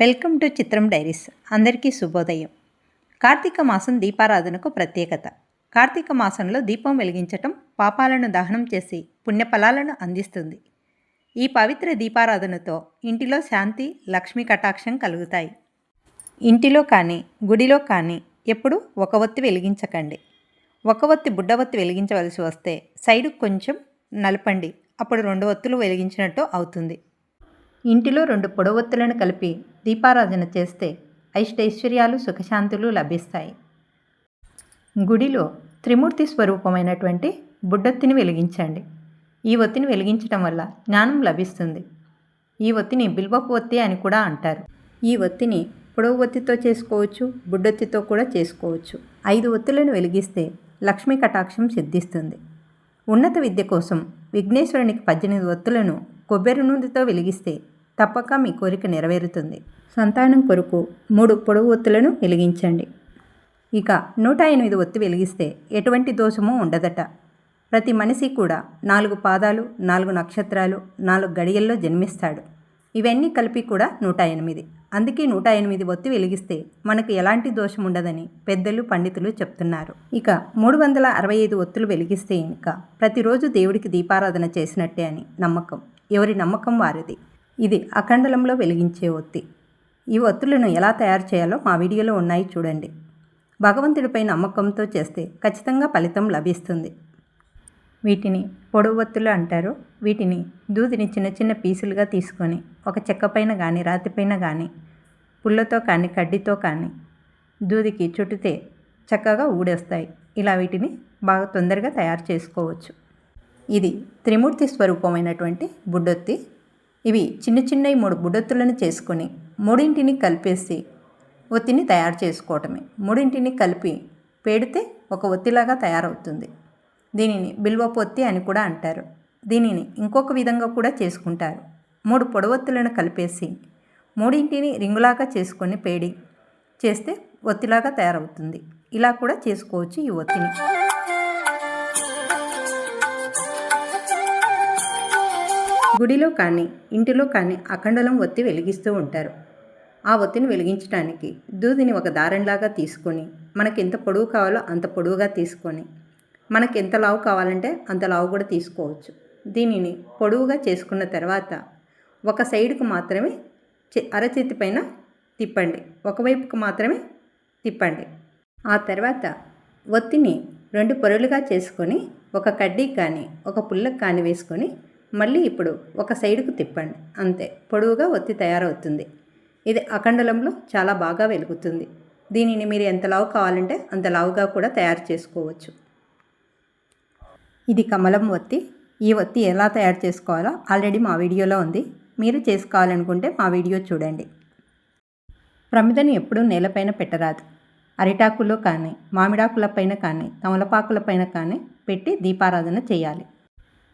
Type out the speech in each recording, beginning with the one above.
Welcome to చిత్రం diaries. అందరికీ శుభోదయం. కార్తీక మాసం దీపారాధనకు ప్రత్యేకత. కార్తీక మాసంలో దీపం వెలిగించటం పాపాలను దహనం చేసి పుణ్యఫలాలను అందిస్తుంది. ఈ పవిత్ర దీపారాధనతో ఇంటిలో శాంతి లక్ష్మీ కటాక్షం కలుగుతాయి. ఇంటిలో కానీ గుడిలో కానీ ఎప్పుడు ఒక ఒత్తి వెలిగించకండి. ఒక ఒత్తి బుడ్డ ఒత్తి వెలిగించవలసి వస్తే సైడు కొంచెం నలపండి. అప్పుడు రెండు ఒత్తులు వెలిగించినట్టు అవుతుంది. ఇంటిలో రెండు పొడవొత్తులను కలిపి దీపారాధన చేస్తే ఐష్టైశ్వర్యాలు సుఖశాంతులు లభిస్తాయి. గుడిలో త్రిమూర్తి స్వరూపమైనటువంటి బుడ్డొత్తిని వెలిగించండి. ఈ ఒత్తిని వెలిగించటం వల్ల జ్ఞానం లభిస్తుంది. ఈ ఒత్తిని బిల్వపు ఒత్తి అని కూడా అంటారు. ఈ ఒత్తిని పొడవు ఒత్తితో చేసుకోవచ్చు బుడ్డొత్తితో కూడా చేసుకోవచ్చు. ఐదు ఒత్తులను వెలిగిస్తే లక్ష్మీ కటాక్షం సిద్ధిస్తుంది. ఉన్నత విద్య కోసం విఘ్నేశ్వరునికి పద్దెనిమిది ఒత్తులను కొబ్బరి నూనెతో వెలిగిస్తే తప్పక మీ కోరిక నెరవేరుతుంది. సంతానం కొరకు మూడు పొడవు ఒత్తులను వెలిగించండి. ఇక నూట ఎనిమిది ఒత్తి వెలిగిస్తే ఎటువంటి దోషము ఉండదట. ప్రతి మనిషి కూడా నాలుగు పాదాలు నాలుగు నక్షత్రాలు నాలుగు గడియల్లో జన్మిస్తాడు. ఇవన్నీ కలిపి కూడా నూట ఎనిమిది. అందుకే నూట ఎనిమిది ఒత్తి వెలిగిస్తే మనకు ఎలాంటి దోషం ఉండదని పెద్దలు పండితులు చెప్తున్నారు. ఇక మూడు వందల అరవై ఐదు ఒత్తులు వెలిగిస్తే ఇంకా ప్రతిరోజు దేవుడికి దీపారాధన చేసినట్టే అని నమ్మకం. ఎవరి నమ్మకం వారిది. ఇది అఖండలంలో వెలిగించే ఒత్తి. ఈ ఒత్తులను ఎలా తయారు చేయాలో మా వీడియోలో ఉన్నాయి చూడండి. భగవంతుడిపై నమ్మకంతో చేస్తే ఖచ్చితంగా ఫలితం లభిస్తుంది. వీటిని పొడవు ఒత్తులు అంటారు. వీటిని దూదిని చిన్న చిన్న పీసులుగా తీసుకొని ఒక చెక్కపైన కానీ రాతిపైన కానీ పుల్లతో కానీ కడ్డీతో కానీ దూదికి చుట్టితే చక్కగా ఊడేస్తాయి. ఇలా వీటిని బాగా తొందరగా తయారు చేసుకోవచ్చు. ఇది త్రిమూర్తి స్వరూపమైనటువంటి బుడ్డొత్తి. ఇవి చిన్న చిన్నవి మూడు బుడ్డొత్తులను చేసుకొని మూడింటిని కలిపేసి ఒత్తిని తయారు చేసుకోవటమే. మూడింటిని కలిపి పేడితే ఒక ఒత్తిలాగా తయారవుతుంది. దీనిని బిల్వపొత్తి అని కూడా అంటారు. దీనిని ఇంకొక విధంగా కూడా చేసుకుంటారు. మూడు పొడవొత్తులను కలిపేసి మూడింటిని రింగులాగా చేసుకొని పేడి చేస్తే ఒత్తిలాగా తయారవుతుంది. ఇలా కూడా చేసుకోవచ్చు ఈ ఒత్తిని. గుడిలో కానీ ఇంటిలో కానీ అఖండలం ఒత్తి వెలిగిస్తూ ఉంటారు. ఆ ఒత్తిని వెలిగించడానికి దూదిని ఒక దారంలాగా తీసుకొని మనకి ఎంత పొడవు కావాలో అంత పొడవుగా తీసుకొని మనకి ఎంత లావు కావాలంటే అంత లావు కూడా తీసుకోవచ్చు. దీనిని పొడవుగా చేసుకున్న తర్వాత ఒక సైడ్కు మాత్రమే అరచేతి పైన తిప్పండి. ఒకవైపుకు మాత్రమే తిప్పండి. ఆ తర్వాత ఒత్తిని రెండు పొరలుగా చేసుకొని ఒక కడ్డీకి కానీ ఒక పుల్లకు కానీ వేసుకొని మళ్ళీ ఇప్పుడు ఒక సైడుకు తిప్పండి అంతే. పొడవుగా ఒత్తి తయారవుతుంది. ఇది అఖండలంలో చాలా బాగా వెలుగుతుంది. దీనిని మీరు ఎంత లావు కావాలంటే అంత లావుగా కూడా తయారు చేసుకోవచ్చు. ఇది కమలం ఒత్తి. ఈ ఒత్తి ఎలా తయారు చేసుకోవాలో ఆల్రెడీ మా వీడియోలో ఉంది. మీరు చేసుకోవాలనుకుంటే మా వీడియో చూడండి. ప్రమిదని ఎప్పుడూ నేలపైన పెట్టరాదు. అరిటాకుల్లో కానీ మామిడాకులపైన కానీ తమలపాకులపైన కానీ పెట్టి దీపారాధన చేయాలి.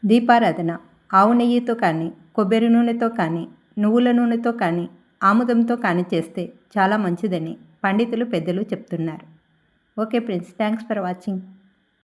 దీపారాధన ఆవు నెయ్యితో కానీ కొబ్బరి నూనెతో కానీ నువ్వుల నూనెతో కానీ ఆముదంతో కానీ చేస్తే చాలా మంచిదని పండితులు పెద్దలు చెప్తున్నారు. Okay friends thanks for watching.